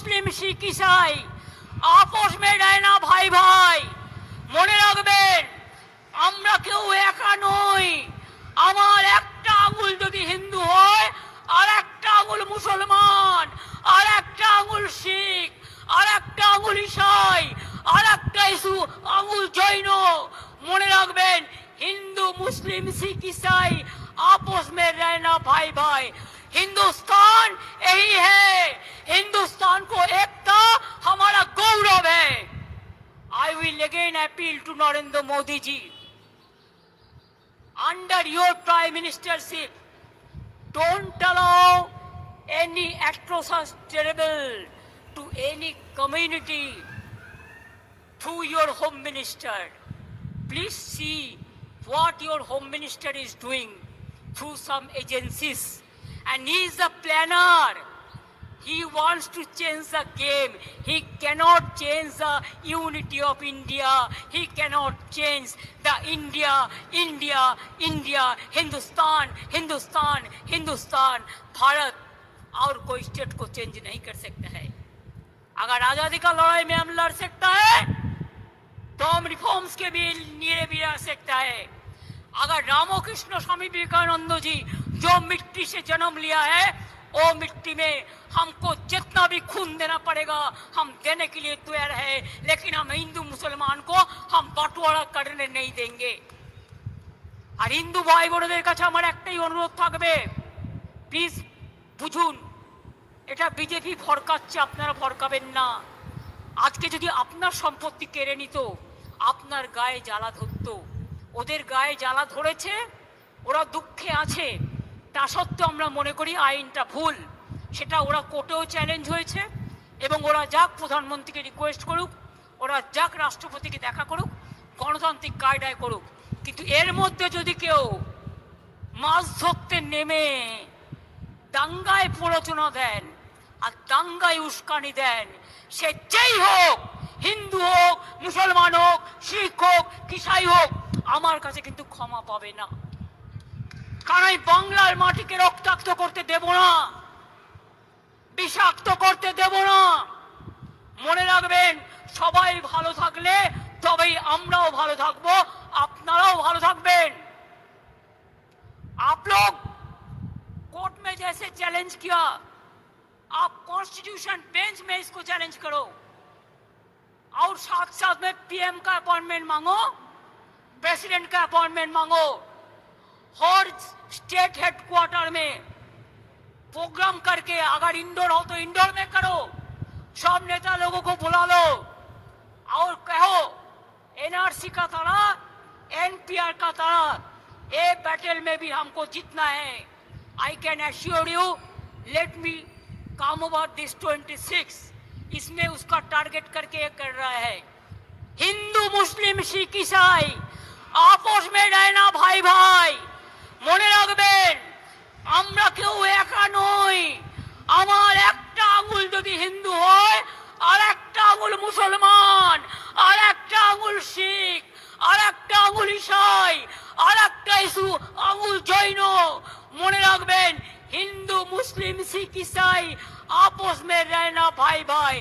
মুসলিম শিখ ইসাই আপোষ মে না ভাই ভাই মনে রাখবেন আমরা কেউ একা নই আমার একটা আঙুল যদি হিন্দু হয় আর একটা আঙুল মুসলমান আর একটা আঙুল শিখ আর একটা আঙুল ইসাই আর একটা ইসু আঙুল জৈন মনে রাখবেন हिंदू मुस्लिम सिख ईसाई आपस में रहना भाई भाई हिंदुस्तान यही है हिंदुस्तान को एकता हमारा गौरव है I will again appeal to Narendra Modi ji under your prime ministership don't allow any atrocious terrible to any community through your home minister please see what your home minister is doing through some agencies and he is the planner He wants to change the game he cannot change the unity of india he cannot change the india india india hindustan hindustan hindustan Bharat और कोई state को change नहीं कर सकता है अगर आज़ादी का लड़ाई में हम लड़ सकता है तो हम रिफॉर्म्स के भी लिए भी रह सकता है अगर रामोकृष्ण स्वामी विवेकानंद जी जो मिट्टी से जन्म लिया है वो मिट्टी में हमको जितना भी खून देना पड़ेगा हम देने के लिए तैयार है लेकिन हम हिंदू मुसलमान को हम बंटवारा करने नहीं देंगे আর হিন্দু ভাই বোনদের কাছে আমার একটাই অনুরোধ থাকবে প্লিজ বুঝুন এটা বিজেপি ফরকাচ্ছে আপনারা ফরকাবেন না আজকে যদি আপনার সম্পত্তি কেড়ে নিত আপনার গায়ে জ্বালা ধরতো ওদের গায়ে জ্বালা ধরেছে ওরা দুঃখে আছে তা সত্ত্বেও আমরা মনে করি আইনটা ভুল। সেটা ওরা কোর্টেও চ্যালেঞ্জ হয়েছে এবং ওরা যাক প্রধানমন্ত্রীকে রিকোয়েস্ট করুক, ওরা যাক রাষ্ট্রপতিকে দেখা করুক, গণতান্ত্রিক কায়দায় করুক। কিন্তু এর মধ্যে যদি কেউ মাছ ধরতে নেমে দাঙ্গায় প্ররোচনা দেন আর দাঙ্গায় উস্কানি দেন, সে যেই হোক, হিন্দু হোক, মুসলমান হোক, শিখ হোক, কিসাই হোক, আমার কাছে কিন্তু ক্ষমা পাবে না। কারণ আমি বাংলার মাটিকে রক্তাক্ত করতে দেব না বিষাক্ত করতে দেব না মনে রাখবেন সবাই ভালো থাকলে তবেই আমরাও ভালো থাকবো আপনারাও ভালো থাকবেন आप लोग कोर्ट में जैसे चैलेंज किया आप कॉन्स्टिट्यूशन बेंच में इसको चैलेंज करो और साथ साथ में पीएम का अपॉइंटमेंट मांगो प्रेसिडेंट का अपॉइंटमेंट मांगो हर स्टेट हेडक्वार्टर में प्रोग्राम करके अगर इंडोर हो तो इंडोर में करो। सब नेता लोगों को बुला लो और कहो, एनआरसी का तारा, एनपीआर का तारा, ए बैटल में भी हमको जीतना है। I can assure you let me come over this 26 इसमें उसका टारगेट करके कर रहा है। हिंदू मुस्लिम सिख ईसाई, आपस में रहना भाई भाई মনে রাখবেন, আমরা কেউ একা নই। আমার একটা আঙুল যদি হিন্দু হয়, আর একটা আঙুল মুসলমান, আর একটা আঙুল শিখ, আর একটা আঙুল ইসাই, আর একটা ইসু আঙুল জৈন। মনে রাখবেন, হিন্দু, মুসলিম, শিখ, ইসাই আপোষ মে না ভাই ভাই।